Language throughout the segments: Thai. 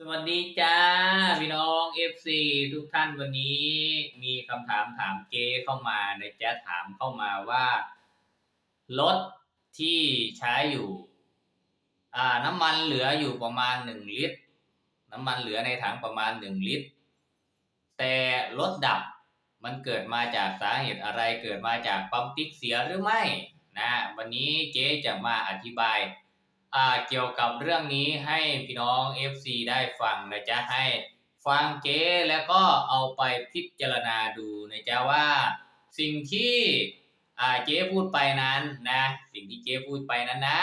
สวัสดีจ้าพี่น้อง FC ทุกท่านวันนี้มีคำถามถามเจ๊เข้ามานะจ๊ะถามเข้ามาว่า รถที่ใช้อยู่ อ่า น้ำมันเหลืออยู่ประมาณหนึ่งลิตร น้ำมันเหลือในถังประมาณหนึ่งลิตร แต่รถดับมันเกิดมาจากสาเหตุอะไรเกิดมาจากปั๊มติ๊กเสียหรือไม่นะวันนี้เจ๊จะมาอธิบาย เกี่ยวกับเรื่องนี้ให้พี่น้อง FC ได้ฟังนะจ๊ะให้ฟังเจ๊แล้วก็เอาไปพิจารณาดูนะจ๊ะว่า สิ่งที่เจ๊พูดไปนั้นนะ สิ่งที่เจ๊พูดไปนั้นนะ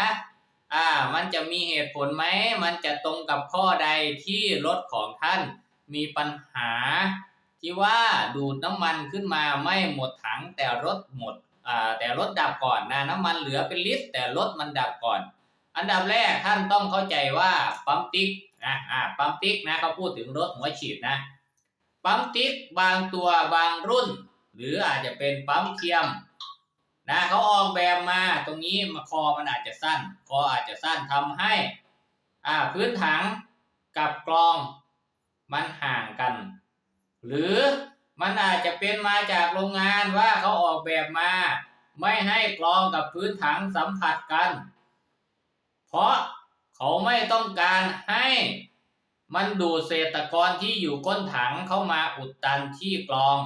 อ่ามันจะมีเหตุผลไหม มันจะตรงกับข้อใดที่รถของท่านมีปัญหา ที่ว่าดูดน้ำมันขึ้นมาไม่หมดถังแต่รถหมดอ่าแต่รถดับก่อนนะน้ำมันเหลือเป็นลิตรแต่รถมันดับก่อน อันดับแรกท่านต้องเข้าใจว่าปั๊มติ๊กนะอ่าปั๊มติ๊กนะเขาพูดถึงรถหัวฉีดนะปั๊มติ๊กบางตัวบางรุ่น หรืออาจจะเป็นปั๊มเทียมนะเขาออกแบบมาตรงนี้มาคอมันอาจจะสั้น คออาจจะสั้นทำให้อ่าพื้นถังกับกรองมันห่างกัน หรือมันอาจจะเป็นมาจากโรงงานว่าเขาออกแบบมา ไม่ให้กรองกับพื้นถังสัมผัสกัน เพราะเขาไม่ต้องการให้มันดูดเศษตะกอนที่อยู่ก้นถังเข้ามาอุดตันที่กรอง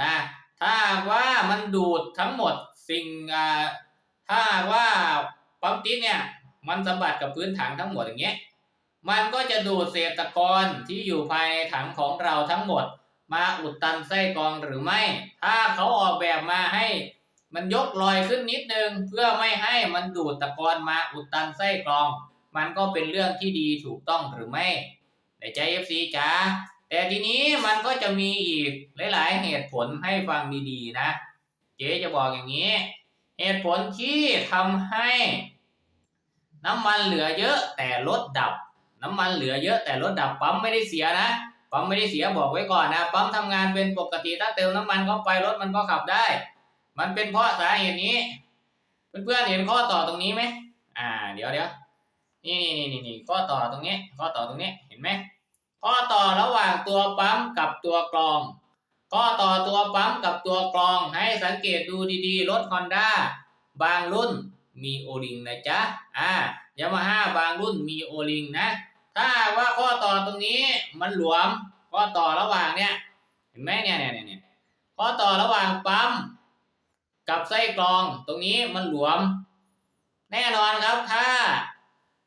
นะถ้าว่ามันดูดทั้งหมดสิ่งอ่าถ้าว่าปั๊มติ๊กเนี่ยมันสัมผัสกับพื้นถังทั้งหมดอย่างเงี้ยมันก็จะดูดเศษตะกอนที่อยู่ภายในถังของเราทั้งหมด มาอุดตันไส้กรองหรือไม่ ถ้าเขาออกแบบมาให้ มันยกลอยขึ้นนิดนึง เพื่อไม่ให้มันดูดตะกอนมาอุดตันไส้กรอง มันก็เป็นเรื่องที่ดีถูกต้องหรือไม่ในใจเอฟซีจ๋าแต่ทีนี้มันก็จะมีอีกหลาย ๆ เหตุผลให้ฟังดีๆ นะ เจ๊จะบอกอย่างนี้ เหตุผลที่ทำให้ น้ำมันเหลือเยอะแต่รถดับ น้ำมันเหลือเยอะแต่รถดับปั๊มไม่ได้เสียนะปั๊มไม่ได้เสียบอกไว้ก่อนนะปั๊มทำงานเป็นปกติถ้าเติมน้ำมันเข้าไปรถมันก็ขับได้ มันเป็นเพราะสาเหตุนี้ เพื่อนๆเห็นข้อต่อตรงนี้ไหมอ่า เดี๋ยวเดี๋ยวนี่นี่นี่นี่ข้อต่อตรงนี้ ข้อต่อตรงนี้เห็นไหมข้อต่อระหว่างตัวปั๊มกับตัวกรอง ข้อต่อตัวปั๊มกับตัวกรองให้สังเกตดูดีๆรถฮอนด้าบางรุ่นมีโอลิงนะจ๊ะอ่ายามาฮ่าบางรุ่นมีโอลิงนะ ถ้าว่าข้อต่อตรงนี้มันหลวม ข้อต่อระหว่างเนี่ยเห็นไหมเนี่ยเนี่ยเนี่ยเนี่ยข้อต่อระหว่างปั๊ม กับไส้กรองตรงนี้มันหลวม แน่นอนครับถ้า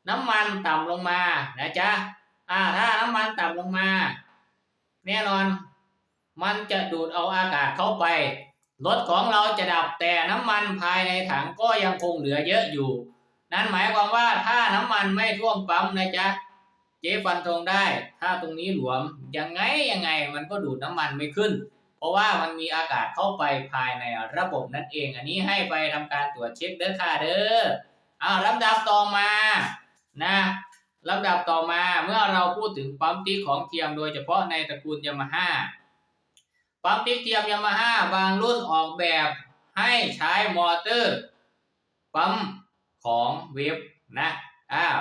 น้ำมันต่ำลงมานะจ๊ะอ่าถ้าน้ำมันต่ำลงมา แน่นอน มันจะดูดเอาอากาศเข้าไปรถของเราจะดับแต่น้ำมันภายในถังก็ยังคงเหลือเยอะอยู่ นั่นหมายความว่าถ้าน้ำมันไม่ท่วมปั๊มนะจ๊ะเจ๊ฟันธงได้ ถ้าตรงนี้หลวมยังไงยังไงมันก็ดูดน้ำมันไม่ขึ้น ราะว่ามันมีอากาศเข้าไปภายในระบบนั่นเอง อันนี้ให้ไปทำการตรวจเช็คเด้อค่ะเด้อเอาลำดับต่อมานะลำดับต่อมาเมื่อเราพูดถึงปั๊มติ๊กของเทียมโดยเฉพาะในตระกูลยามาฮ่าปั๊มติ๊กเทียมยามาฮ่าบางรุ่นออกแบบให้ใช้มอเตอร์ปั๊มของเวฟนะอ้าว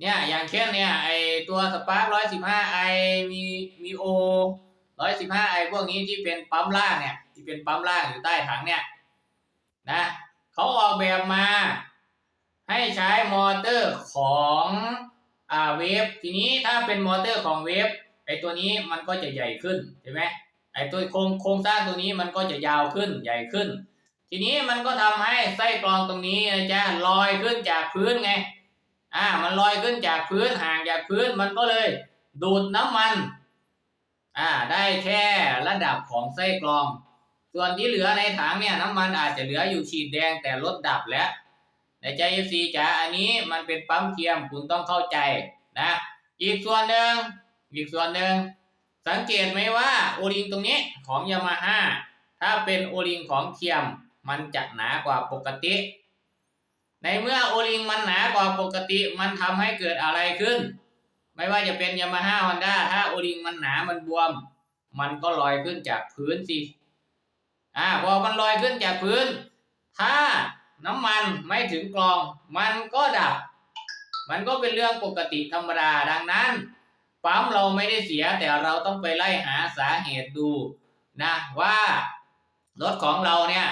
เนี่ยอย่างเช่นเนี่ยไอตัวสปาร์คร้อยสิบห้าไอมีมีโอ ร้อยสิบห้าไอพวกนี้ที่เป็นปั๊มล่างเนี่ย ที่เป็นปั๊มล่างอยู่ใต้ถังเนี่ยนะเขาออกแบบมา ให้ใช้มอเตอร์ของอ่าเวฟทีนี้ถ้าเป็นมอเตอร์ของเวฟไอตัวนี้มันก็จะใหญ่ขึ้นใช่ไหมไอตัวโครงโครงสร้างตัวนี้มันก็จะยาวขึ้นใหญ่ขึ้น ทีนี้มันก็ทำให้ไส้กรองตรงนี้นะจ๊ะลอยขึ้นจากพื้นไงอ่ามันลอยขึ้นจากพื้นห่างจากพื้นมันก็เลย ดูดน้ำมัน อ่าได้แค่ระดับของไส้กรอง ส่วนที่เหลือในถังเนี่ยน้ำมันอาจจะเหลืออยู่ขีดแดงแต่รถดับแล้วในใจเอฟซีจ๋าอันนี้มันเป็นปั๊มเทียมคุณต้องเข้าใจนะอีกส่วนหนึ่งอีกส่วนหนึ่งสังเกตไหมว่าโอลิงตรงนี้ของยามาฮ่าถ้าเป็นโอลิงของเทียมมันจะหนากว่าปกติ ในเมื่อโอลิงมันหนากว่าปกติมันทำให้เกิดอะไรขึ้น ไม่ว่าจะเป็นยามาฮ่าฮอนด้าถ้าโอลิงมันหนามันบวม มันก็ลอยขึ้นจากพื้นสิอ่าพอมันลอยขึ้นจากพื้น ถ้าน้ำมันไม่ถึงกรอง มันก็ดับ มันก็เป็นเรื่องปกติธรรมดาดังนั้นปั๊มเราไม่ได้เสียแต่เราต้องไปไล่หาสาเหตุดูนะว่ารถของเราเนี่ย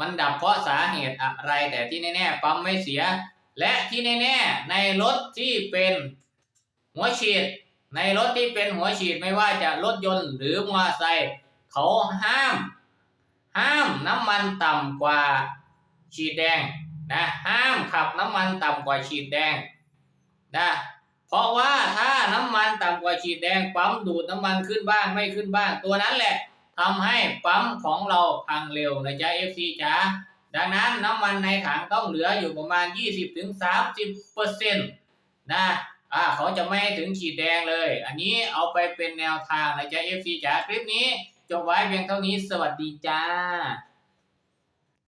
มันดับเพราะสาเหตุอะไรแต่ที่แน่ๆปั๊มไม่เสีย และที่แน่ๆในรถที่เป็น หัวฉีดในรถที่เป็นหัวฉีดไม่ว่าจะรถยนต์หรือมอเตอร์ไซค์เขาห้าม ห้ามน้ำมันต่ำกว่าฉีดแดงนะห้ามขับน้ำมันต่ำกว่าฉีดแดงนะเพราะว่าถ้าน้ำมันต่ำกว่าฉีดแดงปั๊มดูดน้ำมันขึ้นบ้างไม่ขึ้นบ้าง ตัวนั้นแหละทำให้ปั๊มของเราพังเร็วนะจ๊ะ FC จ๋าดังนั้นน้ำมันในถังต้องเหลืออยู่ประมาณ 20-30เปอร์เซ็นต์นะ อ่าเขาจะไม่ให้ถึงขีดแดงเลย อันนี้เอาไปเป็นแนวทางนะจ๊ะ FC จ๋าคลิปนี้จบไว้เพียงเท่านี้สวัสดีจ้า